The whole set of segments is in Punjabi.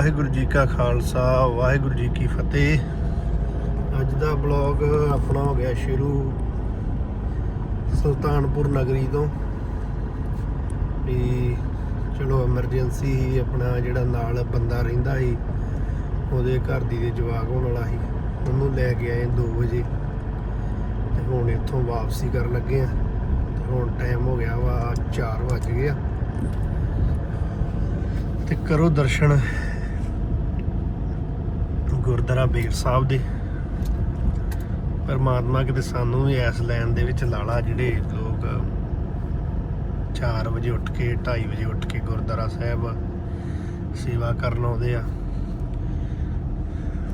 ਵਾਹਿਗੁਰੂ ਜੀ ਕਾ ਖਾਲਸਾ, ਵਾਹਿਗੁਰੂ ਜੀ ਕੀ ਫਤਿਹ। ਅੱਜ ਦਾ ਬਲੌਗ ਆਪਣਾ ਹੋ ਗਿਆ ਸ਼ੁਰੂ ਸੁਲਤਾਨਪੁਰ ਨਗਰੀ ਤੋਂ। ਵੀ ਚਲੋ ਐਮਰਜੈਂਸੀ ਆਪਣਾ ਜਿਹੜਾ ਨਾਲ ਬੰਦਾ ਰਹਿੰਦਾ ਸੀ, ਉਹਦੇ ਘਰ ਦੀ ਦੇ ਜਵਾਕ ਹੋਣ ਵਾਲਾ ਸੀ, ਉਹਨੂੰ ਲੈ ਕੇ ਆਏ 2 ਵਜੇ। ਤੇ ਹੁਣ ਇੱਥੋਂ ਵਾਪਸੀ ਕਰਨ ਲੱਗੇ ਆ। ਤੇ ਹੁਣ ਟਾਈਮ ਹੋ ਗਿਆ ਵਾ 4 ਵੱਜ ਗਿਆ ਆ। ਤੇ ਕਰੋ ਦਰਸ਼ਨ। ਗੁਰਦੁਆਰਾ ਬੇਰ ਸਾਹਿਬ ਦੇ। ਪਰਮਾਤਮਾ ਕਿਤੇ ਸਾਨੂੰ ਵੀ ਇਸ ਲਾਈਨ ਦੇ ਵਿੱਚ ਲਾਲਾ ਜਿਹੜੇ ਲੋਕ 4 ਵਜੇ ਉੱਠ ਕੇ 2:30 ਵਜੇ ਉੱਠ ਕੇ ਗੁਰਦੁਆਰਾ ਸਾਹਿਬ ਸੇਵਾ ਕਰਨ ਆਉਂਦੇ ਆ।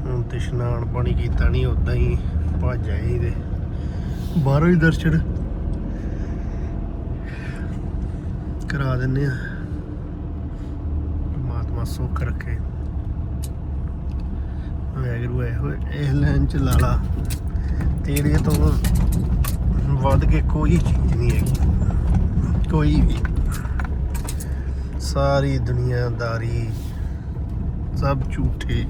ਹੁਣ ਤੇ ਇਸ਼ਨਾਨ ਪਾਣੀ ਕੀਤਾ ਨਹੀਂ ਉਦਾਂ ਹੀ ਭੱਜ ਆਏ ਤੇ ਬਾਹਰੋਂ ਹੀ ਦਰਸ਼ਨ ਕਰਾ ਦਿੰਨੇ ਆ। ਪਰਮਾਤਮਾ ਸੁੱਖ ਰੱਖੇ। ਵੈਗਰੂ ਐ ਇਹ ਲਾਈਨ ਚ ਲਾਲਾ ਤੇਰੇ ਤੋਂ ਵੱਧ ਕੇ ਕੋਈ ਚੀਜ਼ ਨਹੀਂ ਹੈਗੀ। ਕੋਈ ਵੀ। ਸਾਰੀ ਦੁਨੀਆਦਾਰੀ ਸਭ ਝੂਠੇ।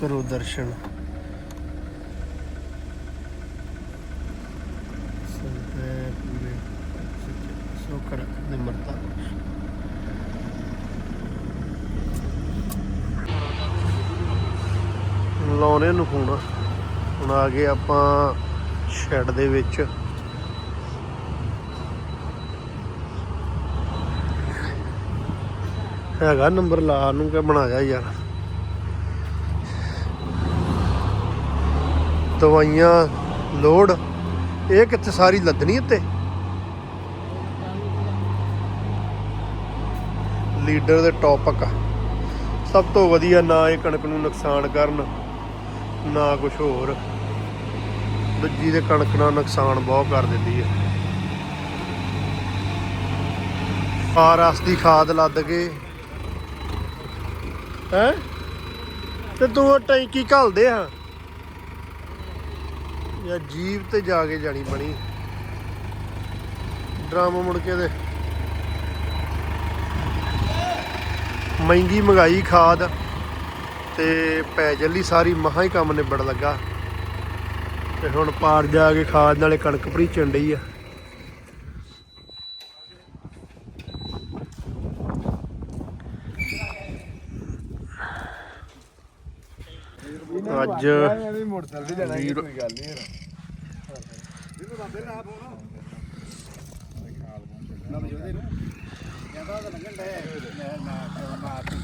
ਕਰੋ ਦਰਸ਼ਨ। ਸੋ ਕਰ ਨਿਮਰਤਾ ਲਾਉਣੇ ਨੂੰ ਫੋਨ ਹੁਣ ਆ ਗਏ ਆਪਾਂ ਸ਼ੈੱਡ ਦੇ ਵਿੱਚ। ਹੈਗਾ ਨੰਬਰ ਲਾ ਨੂੰ ਕਿ ਬਣਾਇਆ ਯਾਰ। ਦਵਾਈਆਂ ਲੋਡ ਇਹ ਕਿੱਥੇ ਸਾਰੀ ਲੱਦਣੀ ਉੱਤੇ? ਲੀਡਰ ਦੇ ਟੌਪਕ। ਸਭ ਤੋਂ ਵਧੀਆ ਨਾ ਇਹ ਕਣਕ ਨੂੰ ਨੁਕਸਾਨ ਕਰਨ। ਨਾ ਕੁਝ ਹੋਰ। ਦੂਜੀ ਦੇ ਕਣਕ ਨਾਲ ਨੁਕਸਾਨ ਬਹੁਤ ਕਰ ਦਿੰਦੀ ਹੈ। ਆਰਸ ਦੀ ਖਾਦ ਲੱਦ ਕੇ। ਹੈ? ਤੇ ਦੋ ਟੈਂਕੀ ਘਲਦੇ ਆ ਯਾ ਜੀਵ ਤੇ ਜਾ ਕੇ ਜਾਣੀ ਬਣੀ। ਡਰਮ ਮੁੜ ਕੇ ਦੇ। ਮਹਿੰਗੀ ਮਹਿੰਗਾਈ ਖਾਦ। ਤੇ ਪੈ ਜੱਲੀ ਸਾਰੀ ਮਹਾ ਹੀ ਕੰਮ ਨਿਬੜ ਲੱਗਾ। ਤੇ ਹੁਣ ਪਾਰ ਜਾ ਕੇ ਖਾਦ ਨਾਲੇ ਕਣਕ ਭਰੀ ਡਈ ਆ। ਅੱਜ ਵੀਰ-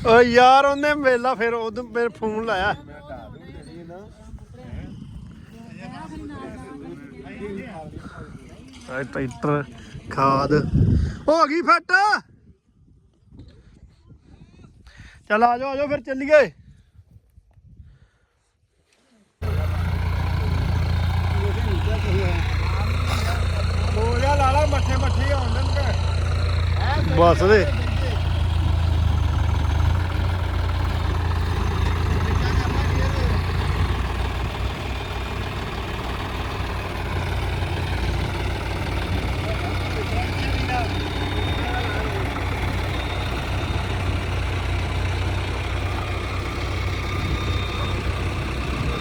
ਓ ਯਾਰ, ਉਹਨੇ ਵੇਲਾ ਫਿਰ ਉਹਨੂੰ ਮੇਰੇ ਫੋਨ ਲਾਇਆ। ਆ ਟਰੈਕਟਰ, ਖਾਦ। ਹੋ ਗਈ ਫੱਟ। ਚੱਲ ਆ ਜਾਓ ਆ ਜਾਓ, ਫਿਰ ਚੱਲੀਏ ਹੋ ਜਾ ਲਾਲਾ ਮੱਠੇ ਮੱਠੇ ਆਉਂਦੇ ਨੇ ਬੱਸ ਦੇ।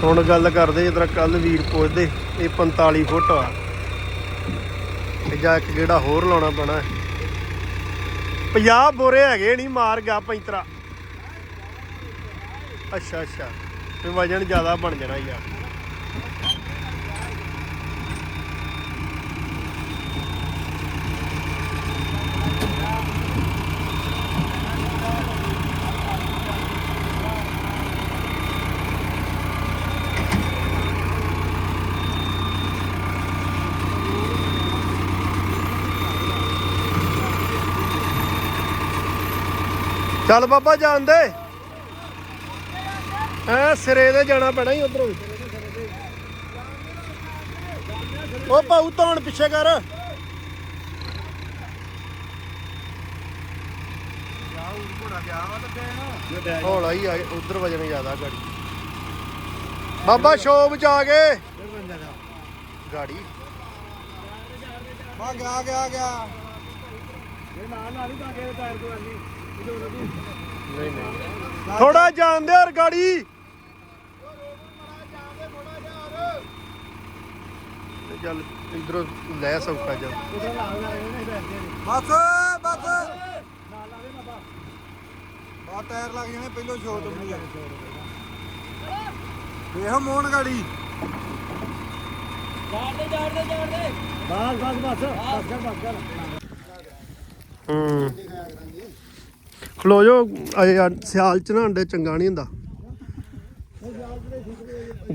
ਹੁਣ ਗੱਲ ਕਰਦੇ ਜਿਹੜਾ ਕੱਲ ਵੀਰ ਪੁੱਛਦੇ ਇਹ 45 ਫੁੱਟ ਆ। ਤੇ ਜਾ ਇੱਕ ਗੇੜਾ ਹੋਰ ਲਾਉਣਾ ਪੈਣਾ। 50 ਬੋਰੇ ਹੈਗੇ ਨਹੀਂ, ਮਾਰ ਗਿਆ ਪੈਂਤਰਾ ਅੱਛਾ ਅੱਛਾ। ਤੇ ਵਜਨ ਜ਼ਿਆਦਾ ਬਣ ਜਾਣਾ ਯਾਰ। ਚੱਲ ਬਾਬਾ ਜਾਣ ਦੇ। ਐ ਸਿਰੇ ਦੇ ਜਾਣਾ ਪੈਣਾ ਹੀ ਉਧਰੋਂ ਉਹ ਪਾਉ ਧੌਣ ਪਿੱਛੇ ਕਰ। ਹੌਲਾ ਹੀ ਆ ਉਧਰ ਵਜਨ ਜ਼ਿਆਦਾ ਗਾੜੀ। ਬਾਬਾ ਸ਼ੋਭ ਚ ਆ ਗਏ। ਗਾੜੀ। ਆ ਗਿਆ ਗਿਆ ਗਿਆ। ਇਹ ਨਾਲ ਨਾਲ ਹੀ ਤਾਂ ਕੇ ਟਾਇਰ ਇਹਦੇ ਉਹਦੇ ਨਹੀਂ ਨਹੀਂ। ਥੋੜਾ ਜਾਣਦੇ ਯਾਰ ਗਾੜੀ। ਚੱਲ ਇਧਰੋਂ ਲੈ ਸੌਖਾ ਜਾ। ਬਸ ਬਸ। ਬਾ ਟਾਇਰ ਲੱਗ ਜਾਣੇ ਪਹਿਲੋਂ ਛੋਟ ਹੁੰਦੀ ਆ ਵੇਖ ਮੋਹਨ ਗਾੜੀ। ਹੂੰ। ਖਲੋ ਜੋ ਸਿਆਲ ਚ ਨਾ ਅੰਡੇ ਚੰਗਾ ਨਹੀਂ ਹੁੰਦਾ।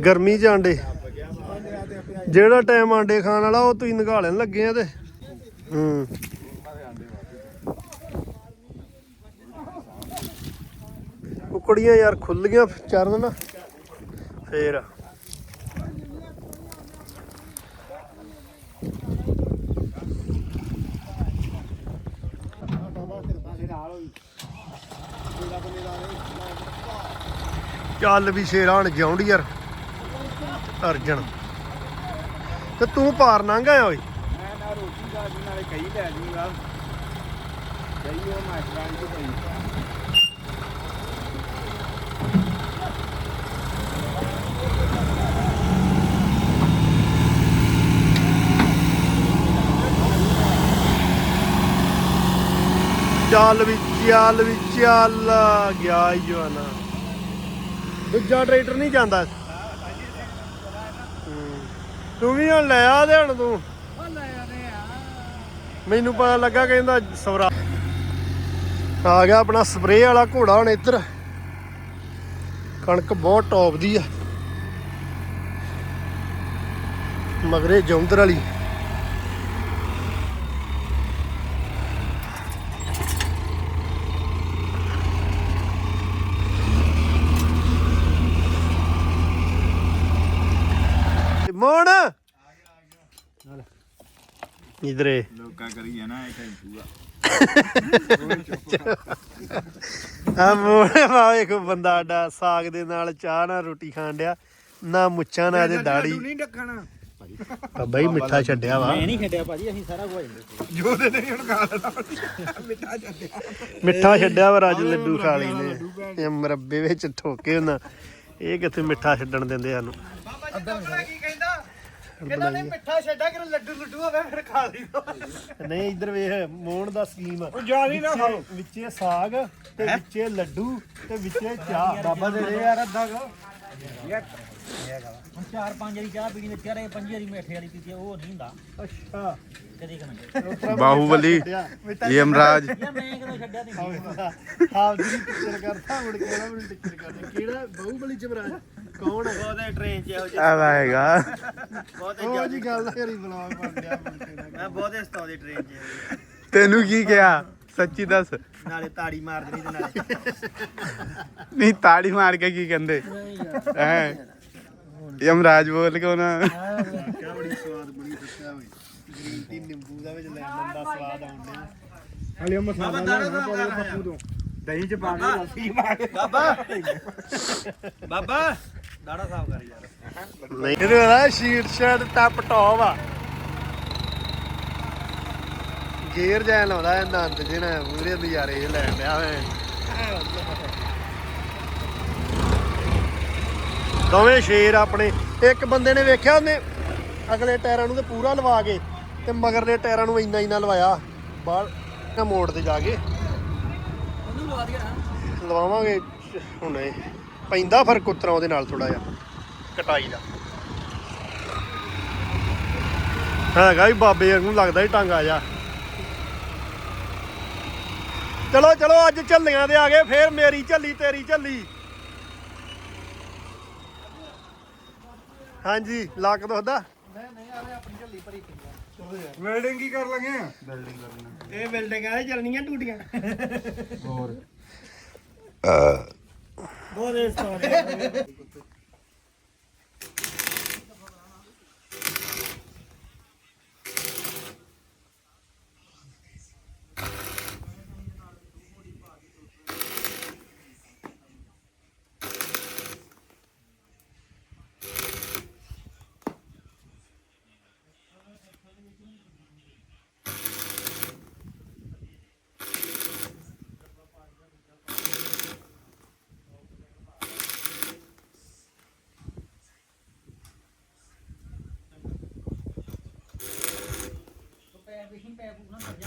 ਗਰਮੀ ਚ ਅੰਡੇ ਜਿਹੜਾ ਟਾਈਮ ਆਂਡੇ ਖਾਣ ਵਾਲਾ, ਉਹ ਤੁਸੀਂ ਨਿਗਾਲਣ ਲੱਗੇ ਆ ਤੇ। ਹੂੰ। ਕੁਕੜੀਆਂ ਯਾਰ ਖੁੱਲੀਆਂ ਚਰਨ ਨਾ। ਫੇਰ। ਚੱਲ ਵੀ ਸ਼ੇਰਾ ਯਾਰ। ਅਰਜਨ। ਤੇ ਤੂੰ ਪਾਰ ਆਇਆ ਓਏ। ਮੈਂ ਨਾ ਰੋਟੀ ਦਾ ਜੀ ਨਾਲੇ ਕਹੀ ਲੈ ਜੂਗਾ ਕਹੀ ਉਹ ਮਾਸਟਰਾਂ ਦੀ ਪਈ ਚੱਲ ਵੀ ਚੱਲ ਵੀ ਚੱਲ ਗਿਆ ਜਵਾਨਾ। ਦੂਜਾ ਟਰੈਕਟਰ ਨਹੀਂ ਜਾਂਦਾ। ਤੂੰ ਵੀ ਹੁਣ ਲੈ ਆ ਦੇ ਤੂੰ। ਮੈਨੂੰ ਪਤਾ ਲੱਗਾ ਕਹਿੰਦਾ ਸਵਰਾ ਆ ਗਿਆ ਆਪਣਾ ਸਪਰੇਅ ਵਾਲਾ ਘੋੜਾ ਹੁਣ ਇੱਧਰ। ਕਣਕ ਬਹੁਤ ਟੌਪ ਦੀ ਆ। ਮਗਰੇ ਜੌਂਦਰ ਵਾਲੀ ਮੋਣ ਇਧਰੇ। ਲੋਕਾਂ ਕਰੀ ਜਾਣਾ ਇਹ ਟੈਂਪੂ ਆ ਮੋੜ ਮਾ ਇੱਕ ਬੰਦਾ ਆਡਾ ਸਾਗ ਦੇ ਨਾਲ ਚਾਹ ਨਾਲ ਰੋਟੀ ਖਾਣ ਡਿਆ। ਨਾ ਮੁੱਛਾਂ ਨਾ ਇਹਦੇ ਦਾੜੀ। ਨਹੀਂ ਡੱਕਣਾ। ਬਾਬਾ ਹੀ ਮਿੱਠਾ ਛੱਡਿਆ ਵਾ। ਨਹੀਂ ਛੱਡਿਆ ਭਾਜੀ ਅਸੀਂ ਸਾਰਾ ਕੁਝ ਜਾਂਦੇ ਜੋ ਦੇ ਨਹੀਂ ਹੁਣ ਖਾ ਲੈਣਾ ਮਿੱਠਾ ਛੱਡਿਆ। ਵਾ ਰਾਜ ਲੱਡੂ ਖਾ ਲਈਨੇ ਇਹ ਮਰੱਬੇ ਵਿੱਚ ਠੋਕੇ ਉਹਨਾਂ। ਇਹ ਕਿੱਥੇ ਮਿੱਠਾ ਛੱਡਣ ਦਿੰਦੇ ਸਾਨੂੰ। ਕੀ ਕਹਿੰਦਾ ਕਹਿੰਦਾ ਨਹੀਂ ਮਿੱਠਾ ਛੱਡਾ ਕਿ ਲੱਡੂ ਲੱਡੂ ਹੋਵੇ ਫਿਰ ਖਾ ਲਈ। ਨਹੀਂ ਇੱਧਰ ਵੇਖ ਮੋਹਣ ਦਾ ਸਕੀਮ ਉਹ ਜ਼ਿਆਦਾ ਨਾ ਖਾਓ। ਵਿੱਚੇ ਸਾਗ ਤੇ ਵਿੱਚੇ ਲੱਡੂ ਤੇ ਵਿੱਚੇ ਚਾਹ। ਬਾਬਾ ਦੇ ਦੇ ਯਾਰ ਅੱਧਾ ਕੋ। ਹੁਣ ਚਾਰ ਪੰਜ ਵਾਰੀ ਚਾਹ ਪੀਣੀ ਵਿੱਚ ਚਾਰੇ ਪੰਜੀ ਵਾਰੀ ਮਿੱਠੇ ਵਾਲੀ ਪੀਤੀ ਉਹ ਨਹੀਂ ਹੁੰਦਾ। ਅੱਛਾ। ਕਦੇ ਕਦੇ। ਬਾਹੂਬਲੀ ਯਮਰਾਜ ਯਾ ਮੈਂ ਕਦੋਂ ਛੱਡਿਆ ਨਹੀਂ ਆਪ ਜੀ ਟਿੱਚਰ ਕਰਦਾ ਮੁੜ ਕੇ ਨਾ ਮੈਨੂੰ ਟਿੱਚਰ ਕਰਦਾ। ਕਿਹੜਾ ਬਾਹੂਬਲੀ ਜਮਰਾਜ ਕੌਣ ਹੈ ਉਹਦੇ ਟ੍ਰੇਨ 'ਚ ਇਹੋ ਆ ਹੈਗਾ। ਬਹੁਤੇ ਉਹ ਜੀ ਗੱਲ ਦਾ ਕਰੀ ਬਲੌਗ ਬਣ ਗਿਆ ਕੇ ਨਾ। ਮੈਂ ਬਹੁਤੇ ਸਤਾਉਂਦੇ ਟ੍ਰੇਨ 'ਚ। ਤੈਨੂੰ ਕੀ ਕਿਹਾ? ਸੱਚੀ ਦੱਸ। ਨਾਲੇ ਤਾੜੀ ਮਾਰ ਦੇਣੀ ਤੇ ਨਾਲੇ ਨਹੀਂ ਤਾੜੀ ਮਾਰ ਕੇ ਕੀ ਕਹਿੰਦੇ? ਹੈ? ਯਮਰਾਜ ਬੋਲ ਕੇ ਉਹਨਾਂ ਕਿਆ ਬੜੀ ਸਵਾਦ ਬਣੀ ਦੱਸਿਆ ਹੋਈ। ਗ੍ਰੀਨ ਟੀ ਨਿੰਬੂ ਦਾ ਵਿੱਚ ਲੈਮਨ ਦਾ ਸਵਾਦ ਆਉਂਦਾ। ਹਲੇ ਮਸਾਲਾ ਲੈਣਾ ਪਾਵੇ ਪੱਪੂ ਤੋਂ। ਦਹੀਂ ਚ ਪਾ ਕੇ ਲੱਸੀ ਪਾ ਕੇ। ਬਾਬਾ ਬਾਬਾ। ਦਾੜਾ ਸਾਫ਼ ਕਰ ਯਾਰ। ਨਹੀਂ। ਇਹਦੇ ਨਾ ਸ਼ੀਟ ਸ਼ਰਟ ਟੱਪ ਟੌਪ ਆ। ਗੇਅਰ ਜੈ ਲਾਉਂਦਾ ਇਹ ਨੰਦ ਜਿਹਨੇ ਪੂਰੇ ਨਜ਼ਾਰੇ ਲੈਣ ਡਿਆ ਵੇ। ਦੋਵੇਂ ਸ਼ੇਰ ਆਪਣੇ ਇੱਕ ਬੰਦੇ ਨੇ ਵੇਖਿਆ ਉਹਨੇ ਅਗਲੇ ਟਾਇਰਾਂ ਨੂੰ ਤੇ ਪੂਰਾ ਲਵਾ ਕੇ ਤੇ ਮਗਰਲੇ ਟਾਇਰਾਂ ਨੂੰ ਇੰਨਾ ਇੰਨਾ ਲਵਾਇਆ। ਬਾਹਰ ਮੋੜ ਤੇ ਜਾ ਕੇ। ਉਹਨੂੰ ਲਵਾ ਦਿਆ ਲਵਾਵਾਂਗੇ ਹੁਣੇ। ਪੈਂਦਾ ਫ਼ਰਕ ਉਤਰਾ ਉਹਦੇ ਨਾਲ ਥੋੜਾ ਜਿਹਾ ਕਟਾਈ ਦਾ। ਹੈਗਾ ਹੀ ਬਾਬੇ ਵਾਂਗੂ ਲੱਗਦਾ ਹੀ ਟਾਂਗਾ ਜਾ। ਚਲੋ ਚਲੋ ਅੱਜ ਝੱਲੀਆਂ ਦੇ ਆ ਗਏ ਫੇਰ ਮੇਰੀ ਝੱਲੀ ਤੇਰੀ ਝੱਲੀ। ਹਾਂਜੀ ਲੱਕ ਦੁਖਦਾ ਵੈਲਡਿੰਗ ਕੀ ਕਰ ਲਗੇ? ਇਹ ਬਿਲਡਿੰਗਾਂ ਦੇ ਚੱਲਣੀਆਂ ਟੂਟੀਆਂ। ਹੋਰ। ਬਹੁਤ ਇਸ ਪਿਛਲੀ ਪੈਪ ਨਾ ਕਰ ਜਾ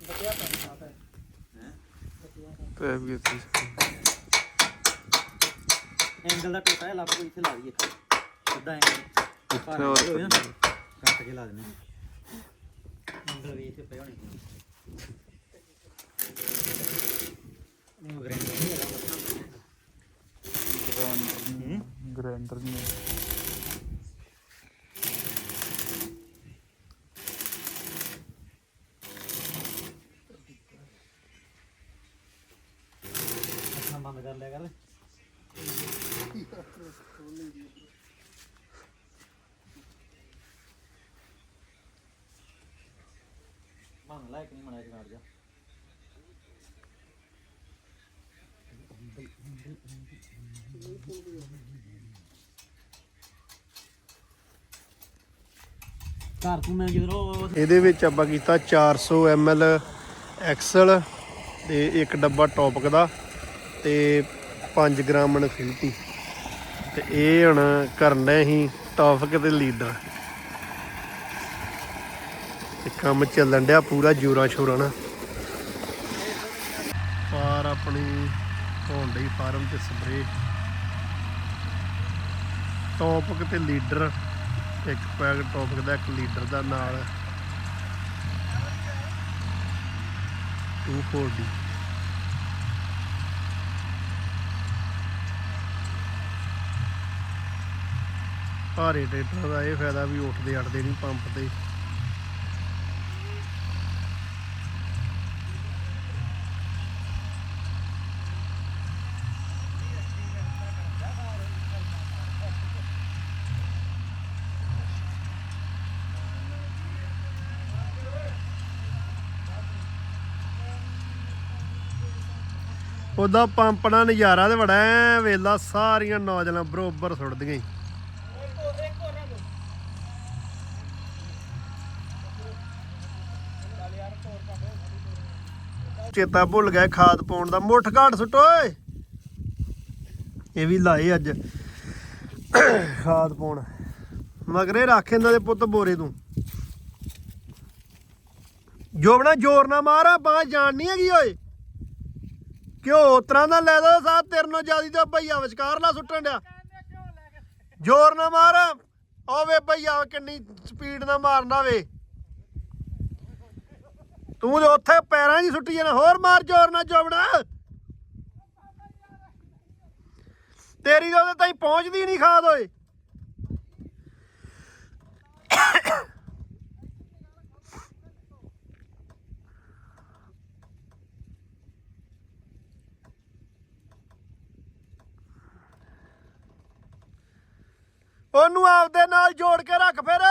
ਬੱਚਿਆ ਪੈਪ ਸਾਫ਼ ਹੈ ਪੈਪ ਕਿੱਥੇ ਐਂਗਲ ਦਾ ਟੋਟਾ ਹੈ ਲੱਭ ਕੋਈ ਇੱਥੇ ਲਾ ਦਈਏ ਸਿੱਧਾ ਐਂਗਲ ਭਾਰ ਹੋਰ ਹੋਏ ਨਾ ਕੱਟ ਕੇ ਲਾ ਦਿੰਦੇ ਐਂਗਲ ਵੀ ਇੱਥੇ ਪਏ ਹੋਣੇ ਉਹ ਗ੍ਰੈਂਡਰ ਨਹੀਂ ਹੈਗਾ। ਮਤਲਬ ਗ੍ਰੈਂਡਰ ਨਹੀਂ ਅੱਖਾਂ ਬੰਦ ਕਰ ਲਿਆ ਕਰ ਮੰਨ ਲੈ ਕਿ ਨਹੀਂ ਮਣਾ ਜਨਾਰ ਜਾ। ਘਰ ਤੂੰ ਮੈਂ ਜਦੋਂ ਇਹਦੇ ਵਿੱਚ ਆਪਾਂ ਕੀਤਾ 400 ml ਐਕਸਲ ਤੇ ਇੱਕ ਡੱਬਾ ਟੌਪਕ ਦਾ। ਤੇ 5 ਗ੍ਰਾਮ ਇਨਫਿਨਿਟੀ ਤੇ ਇਹ ਹੁਣ ਕਰਨਾ ਹੀ ਟੌਪਕ ਤੇ ਲੀਡਰ ਤੇ ਕੰਮ ਚੱਲਣ ਡਿਆ ਪੂਰਾ ਜੋਰਾਂ ਸ਼ੋਰਾਂ ਨਾਲ। ਪਾਰ ਆਪਣੀ ਹੋਣ ਡਈ ਫਾਰਮ ਤੇ ਸਪਰੇ ਟੌਪਕ ਤੇ ਲੀਡਰ, ਇੱਕ ਪੈਕ ਟੌਪਕ ਦਾ ਇੱਕ ਲੀਡਰ ਦਾ ਨਾਲ। 240 ਭਾਰੇ ਟਰੈਕਟਰ ਦਾ ਇਹ ਫਾਇਦਾ ਵੀ ਉੱਠਦੇ ਅੜਦੇ ਨਹੀਂ ਪੰਪ ਤੇ। ਉਹਦਾ ਪੰਪ ਨਾਲ ਨਜ਼ਾਰਾ ਤੇ ਬੜਾ ਐ ਵੇਲਾ ਸਾਰੀਆਂ ਨੌਜਲਾਂ ਬਰੋਬਰ ਸੁੱਟਦੀਆਂ ਚੇਤਾ ਭੁੱਲ ਗਿਆ ਖਾਦ ਪਾਉਣ ਦਾ। ਮੁੱਠ ਘਾਟ ਸੁੱਟੋ ਓਏ। ਇਹ ਵੀ ਲਾਏ ਅੱਜ। ਖਾਦ ਪਾਉਣ। ਮਗਰੇ ਰੱਖ ਇਹਨਾਂ ਦੇ ਪੁੱਤ ਬੋਰੇ ਤੂੰ। ਜੋਬਣਾ, ਜ਼ੋਰ ਨਾ ਮਾਰ ਬਾਹ ਜਾਣ ਨਹੀਂ ਹੈਗੀ ਓਏ। ਕਿਉਂ ਉਤਰਾਂ ਦਾ ਲੈ ਦੋ ਸਾਹ, ਤੇਰੇ ਨੂੰ ਜਿਆਦੀ ਤੇ ਭਈਆ ਵਿਚਕਾਰ ਲਾ ਸੁੱਟਣ ਡਿਆ। ਜ਼ੋਰ ਨਾ ਮਾਰ। ਓ ਭਈਆ, ਕਿੰਨੀ ਸਪੀਡ ਨਾ ਮਾਰਨਾ ਵੇ। ਤੂੰ ਤੇ ਉੱਥੇ ਪੈਰਾਂ 'ਚ ਹੀ ਸੁੱਟੀ ਜਾਣਾ, ਹੋਰ ਮਾਰ ਜ਼ੋਰ ਨਾਲ ਜੋਬੜਾ। ਤੇਰੀ ਤਾਂ ਉਹਦੇ ਪਹੁੰਚਦੀ ਨਹੀਂ ਖਾਦ ਓਏ। ਉਹਨੂੰ ਆਪਦੇ ਨਾਲ ਜੋੜ ਕੇ ਰੱਖ ਫਿਰ।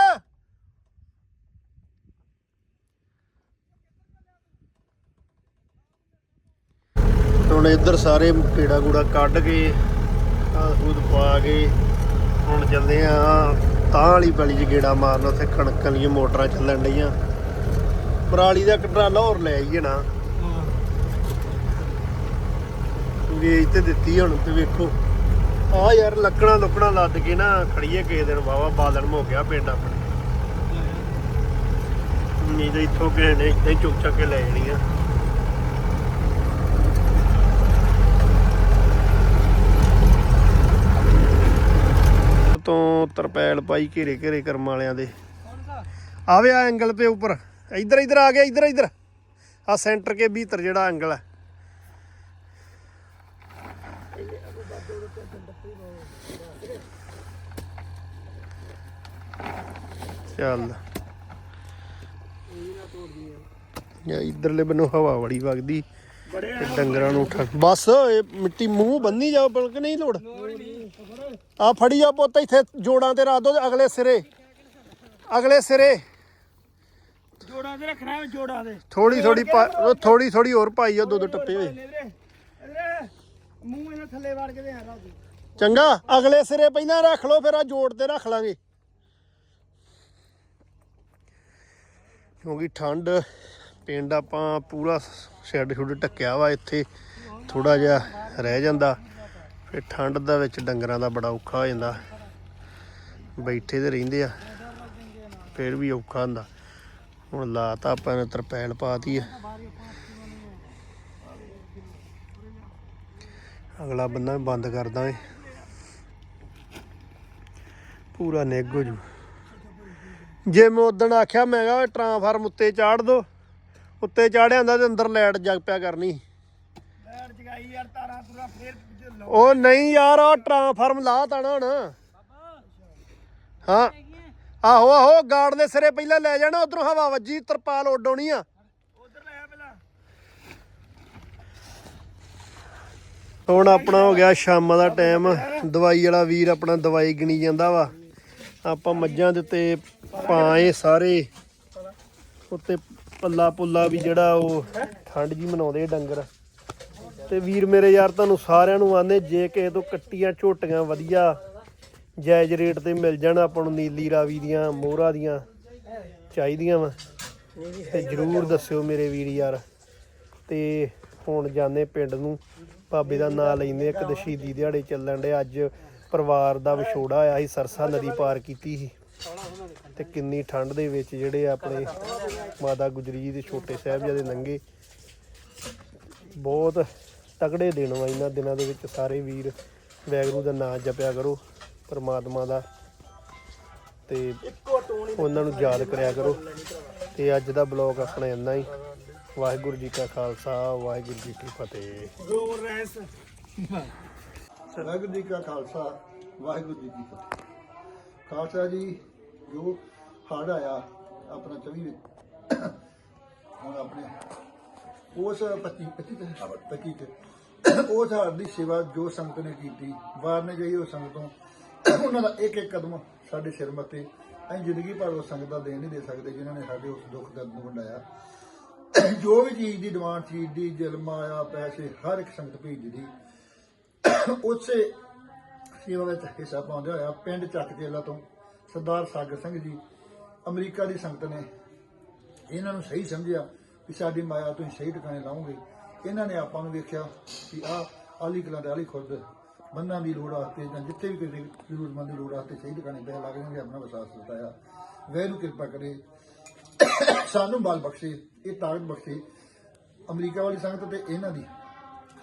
ਹੁਣ ਇੱਧਰ ਸਾਰੇ ਪੇੜਾ ਕੂੜਾ ਕੱਢ ਕੇ ਆਹ ਖੂਦ ਪਾ ਕੇ ਹੁਣ ਚੱਲਦੇ ਆ ਤਾਂ ਵਾਲੀ ਪੈਲੀ 'ਚ ਗੇੜਾ ਮਾਰਨ ਉੱਥੇ ਕਣਕਾਂ ਦੀਆਂ ਮੋਟਰਾਂ ਚੱਲਣ ਡਈਆਂ। ਪਰਾਲੀ ਦਾ ਇੱਕ ਟਰਾਲਾ ਹੋਰ ਲੈ ਆਈਏ ਨਾ। ਵੇਚ ਤੇ ਦਿੱਤੀ ਹੁਣ ਤੇ ਵੇਖੋ। ਆ ਯਾਰ ਲੱਕੜਾਂ ਲੁਕੜਾਂ ਲੱਦ ਕੇ ਨਾ ਖੜੀਏ ਕਿਸੇ ਦਿਨ ਵਾਵਾ ਬਾਦਲ ਹੋ ਗਿਆ ਪਿੰਡ ਆਪਣੇ। ਨਹੀਂ ਤਾਂ ਇੱਥੋਂ ਕਿਸੇ ਨੇ ਇੱਥੇ ਚੁੱਕ ਚੱਕ ਕੇ ਲੈ ਜਾਣੀਆਂ। ਤੋਂ ਤਰਪੈਲ ਪਾਈ ਘੇਰੇ ਘੇਰੇ ਕਰਮ ਵਾਲਿਆਂ ਦੇ। ਆਵੇ ਆ ਐਂਗਲ ਤੇ ਉੱਪਰ। ਇੱਧਰ ਇੱਧਰ ਆ ਗਿਆ ਇੱਧਰ ਇੱਧਰ। ਆ ਸੈਂਟਰ ਕੇ ਭੀਤਰ ਜਿਹੜਾ ਐਂਗਲ ਹੈ। ਚੱਲ। ਯਾ ਇਧਰਲੇ ਬੰਨੋਂ ਹਵਾ ਬੜੀ ਵਗਦੀ ਤੇ ਡੰਗਰਾਂ ਨੂੰ ਠੰਡ। ਬਸ ਇਹ ਮਿੱਟੀ ਮੂੰਹ ਬੰਨੀ ਜਾਓ ਬਲਕ ਨਹੀਂ ਲੋੜ। ਆ ਫੜੀ ਆ ਪੁੱਤ ਇੱਥੇ ਜੋੜਾਂ ਤੇ ਰੱਖ ਦੋ ਅਗਲੇ ਸਿਰੇ। ਅਗਲੇ ਸਿਰੇ। ਜੋੜਾਂ ਤੇ ਰੱਖਣਾ ਹੈ ਜੋੜਾਂ ਦੇ। ਥੋੜੀ ਥੋੜੀ ਥੋੜੀ ਥੋੜੀ ਹੋਰ ਪਾਈ ਆ ਦੋ ਦੋ ਟੱਪੇ ਹੋਏ। ਮੂੰਹ ਇਹਨਾਂ ਥੱਲੇ ਵੜ ਕੇ ਦੇ ਰਾਜੂ। ਚੰਗਾ ਅਗਲੇ ਸਿਰੇ ਪਹਿਲਾਂ ਰੱਖ ਲਓ ਫਿਰ ਆ ਜੋੜ ਤੇ ਰੱਖ ਲਾਂਗੇ। ਕਿਉਂਕਿ ਠੰਡ ਪਿੰਡ ਆਪਾਂ ਪੂਰਾ ਸ਼ੈੱਡ ਸ਼ੁੱਡ ਢੱਕਿਆ ਵਾ ਇੱਥੇ ਥੋੜਾ ਜਿਹਾ ਰਹਿ ਜਾਂਦਾ। ਫਿਰ ਠੰਡ ਦਾ ਵਿੱਚ ਡੰਗਰਾਂ ਦਾ ਬੜਾ ਔਖਾ ਹੋ ਜਾਂਦਾ। ਬੈਠੇ ਤੇ ਰਹਿੰਦੇ ਆ। ਫਿਰ ਵੀ ਔਖਾ ਹੁੰਦਾ। ਹੁਣ ਲਾਤਾ ਆਪਾਂ ਨੇ ਤਰਪੈਲ ਪਾਤੀ ਆ। ਅਗਲਾ ਬੰਦਾ ਬੰਦ ਕਰਦਾ ਦਾਂਗੇ। ਪੂਰਾ ਨਿੱਘ ਹੋ ਜੂ। ਜੇ ਮੈਂ ਉਦੋਂ ਆਖਿਆ, ਮੈਂ ਕਿਹਾ ਟਰਾਂਸਫਾਰਮ ਉੱਤੇ ਚਾੜ ਦੋ। ਉੱਤੇ ਚਾੜਿਆ ਹੁੰਦਾ ਤੇ ਅੰਦਰ ਲਾਈਟ ਜਗ ਪਿਆ ਕਰਨੀ। ਲੈਟ ਜਗਾਈ ਯਾਰ, ਤਾਰਾਂ ਤੁਰਾ ਫੇਰ ਉਹ ਨਹੀਂ ਯਾਰ ਉਹ ਟਰਾਂਸਫਾਰਮ ਲਾ ਤਾਣਾ ਹੁਣ। ਹਾਂ। ਆਹੋ ਆਹੋ, ਗਾਰਡ ਦੇ ਸਿਰੇ ਪਹਿਲਾਂ ਲੈ ਜਾਣਾ, ਉਧਰੋਂ ਹਵਾ ਵੱਜੀ, ਤਰਪਾਲ ਉੱਡੋਣੀ ਆ। ਹੁਣ ਆਪਣਾ ਹੋ ਗਿਆ ਸ਼ਾਮਾਂ ਦਾ ਟਾਈਮ। ਦਵਾਈ ਵਾਲਾ ਵੀਰ ਆਪਣਾ ਦਵਾਈ ਗਿਣੀ ਜਾਂਦਾ ਵਾ। ਆਪਾਂ ਮੱਝਾਂ ਦੇ ਉੱਤੇ ਪਾਏ ਸਾਰੇ। ਉੱਤੇ ਪੱਲਾ ਪੁੱਲਾ ਵੀ ਜਿਹੜਾ ਉਹ ਠੰਡ ਜੀ ਮਨਾਉਂਦੇ ਡੰਗਰ। ਤੇ ਵੀਰ ਮੇਰੇ ਯਾਰ, ਤੁਹਾਨੂੰ ਸਾਰਿਆਂ ਨੂੰ ਆਂਦੇ ਜੇ ਕਿਸੇ ਤੋਂ ਕੱਟੀਆਂ ਝੋਟੀਆਂ ਵਧੀਆ, ਜਾਇਜ਼ ਰੇਟ ਤੇ ਮਿਲ ਜਾਣ ਆਪਾਂ ਨੂੰ ਨੀਲੀ ਰਾਵੀ ਦੀਆਂ, ਮੋਹਰਾ ਦੀਆਂ ਚਾਹੀਦੀਆਂ ਵਾ। ਤੇ ਜਰੂਰ ਦੱਸਿਓ ਮੇਰੇ ਵੀਰ ਯਾਰ। ਤੇ ਹੁਣ ਜਾਂਦੇ ਪਿੰਡ ਨੂੰ ਬਾਬੇ ਦਾ ਨਾਂ ਲੈਂਦੇ ਇੱਕ ਦਸ਼ੀਦੀ ਦਿਹਾੜੇ ਚੱਲਣ ਦੇ ਅੱਜ ਪਰਿਵਾਰ ਦਾ ਵਿਛੋੜਾ ਆਇਆ ਸੀ, ਸਰਸਾ ਨਦੀ ਪਾਰ ਕੀਤੀ ਸੀ। ਤੇ ਕਿੰਨੀ ਠੰਡ ਦੇ ਵਿੱਚ ਜਿਹੜੇ ਆਪਣੇ ਮਾਤਾ ਗੁਜਰੀ ਜੀ ਦੇ ਛੋਟੇ ਸਾਹਿਬਜ਼ਾਦੇ ਨੰਗੇ, ਬਹੁਤ ਤਗੜੇ ਦਿਨ ਵਾ ਇਹਨਾਂ ਦਿਨਾਂ ਦੇ ਵਿੱਚ ਸਾਰੇ ਵੀਰ ਵੈਗਰੂ ਦਾ ਨਾਮ ਜਪਿਆ ਕਰੋ ਪਰਮਾਤਮਾ ਦਾ। ਤੇ ਉਹਨਾਂ ਨੂੰ ਯਾਦ ਕਰਿਆ ਕਰੋ। ਤੇ ਅੱਜ ਦਾ ਬਲੌਗ ਆਪਣਾ ਇੰਨਾ ਹੀ। ਵਾਹਿਗੁਰੂ ਜੀ ਕਾ ਖਾਲਸਾ ਵਾਹਿਗੁਰੂ ਜੀ ਕੀ ਫਤਿਹ। ਜ਼ੋਰ ਰਹਿਸ ਵਾਹਿਗੁਰੂ ਜੀ ਕਾ ਖਾਲਸਾ ਵਾਹਿਗੁਰੂ ਜੀ ਕੀ ਫਤਿਹ। ਖਾਲਸਾ ਜੀ ਜੋ ਹੜ੍ਹ ਆਇਆ ਆਪਣਾ 24 ਵਿੱਚ ਹੁਣ ਆਪਣੇ ਉਸ 25 25 ਤੇ 25 ਤੇ। ਉਸ ਹਾਰ ਦੀ ਸੇਵਾ ਜੋ ਸੰਗਤ ਨੇ ਕੀਤੀ, ਵਾਰ ਗਈ ਉਹ ਸੰਗਤੋਂ ਉਹਨਾਂ ਦਾ ਇੱਕ ਇੱਕ ਕਦਮ ਸਾਡੇ ਸਿਰ ਮੱਤੇ ਅਸੀਂ ਜ਼ਿੰਦਗੀ ਭਰ ਉਸ ਸੰਗਤ ਦਾ ਦੇਣ ਨਹੀਂ ਦੇ ਸਕਦੇ ਜਿਨ੍ਹਾਂ ਨੇ ਸਾਡੇ ਉਸ ਦੁੱਖ ਦਰਦ ਨੂੰ ਵੰਡਾਇਆ ਜੋ ਵੀ ਚੀਜ਼ ਦੀ ਡਿਮਾਂਡ ਚੀਜ਼ ਦੀ ਜ਼ੁਲਮ ਆਇਆ ਪੈਸੇ, ਹਰ ਇੱਕ ਸੰਗਤ ਭੇਜਦੀ ਉਸੇ ਸੇਵਾ ਵਿੱਚ ਹਿੱਸਾ ਪਾਉਂਦੇ ਹੋਇਆ ਪਿੰਡ ਚੱਕ ਚੇਲਾ ਤੋਂ, ਸਰਦਾਰ ਸਾਗਰ ਸਿੰਘ ਜੀ, ਅਮਰੀਕਾ ਦੀ ਸੰਗਤ ਨੇ, ਇਹਨਾਂ ਨੂੰ ਸਹੀ ਸਮਝਿਆ। ਕਿ ਸਾਡੀ ਮਾਇਆ ਤੁਸੀਂ ਸਹੀ ਟਿਕਾਣੇ ਲਾਓਗੇ ਇਹਨਾਂ ਨੇ ਆਪਾਂ ਨੂੰ ਵੇਖਿਆ ਕਿ ਆ ਆਲੀ ਕਲਾਂ ਦੇ ਆਲੀ ਖੁਰਦ, ਬੰਨਾਂ ਦੀ ਲੋੜ ਵਾਸਤੇ ਜਾਂ ਜਿੱਥੇ ਵੀ ਕਿਸੇ ਜ਼ਰੂਰਤਮੰਦ ਦੀ ਲੋੜ ਵਾਸਤੇ ਸਹੀ ਟਿਕਾਣੇ ਪੈਸੇ ਲੱਗ ਜਾਣਗੇ ਆਪਣਾ ਵਿਸ਼ਵਾਸ ਦਿੱਤਾ ਵੈਰ ਨੂੰ ਕਿਰਪਾ ਕਰੇ। ਸਾਨੂੰ ਬਲ ਬਖਸ਼ੇ, ਇਹ ਤਾਕਤ ਬਖਸ਼ੇ। ਅਮਰੀਕਾ ਵਾਲੀ ਸੰਗਤ ਤੇ ਇਹਨਾਂ ਦੀ।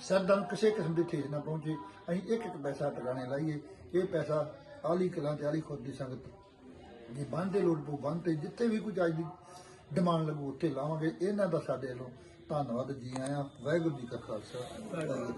ਸਰਦਾਂ ਕਿਸੇ ਕਿਸਮ ਦੀ ਠੇਸ ਨਾ ਪਹੁੰਚੇ। ਅਸੀਂ ਇੱਕ ਇੱਕ ਪੈਸਾ ਟਿਕਾਣੇ ਲਾਈਏ। ਇਹ ਪੈਸਾ ਆਲੀ ਕਲਾਂ ਤੇ ਆਲੀ ਖੁਦ ਦੀ ਸੰਗਤ ਜੇ ਬੰਦੇ ਲੋੜ ਪਊ ਬੰਦ ਤੇ ਜਿੱਥੇ ਵੀ ਕੋਈ ਅੱਜ ਦੀ ਡਿਮਾਂਡ ਲੱਗੂ ਉੱਥੇ ਲਾਵਾਂਗੇ। ਇਹਨਾਂ ਦਾ ਸਾਡੇ ਵੱਲੋਂ ਧੰਨਵਾਦ, ਜੀ ਆਇਆਂ। ਵਾਹਿਗੁਰੂ ਜੀ ਕਾ ਖਾਲਸਾ, ਵਾਹਿਗੁਰੂ ਜੀ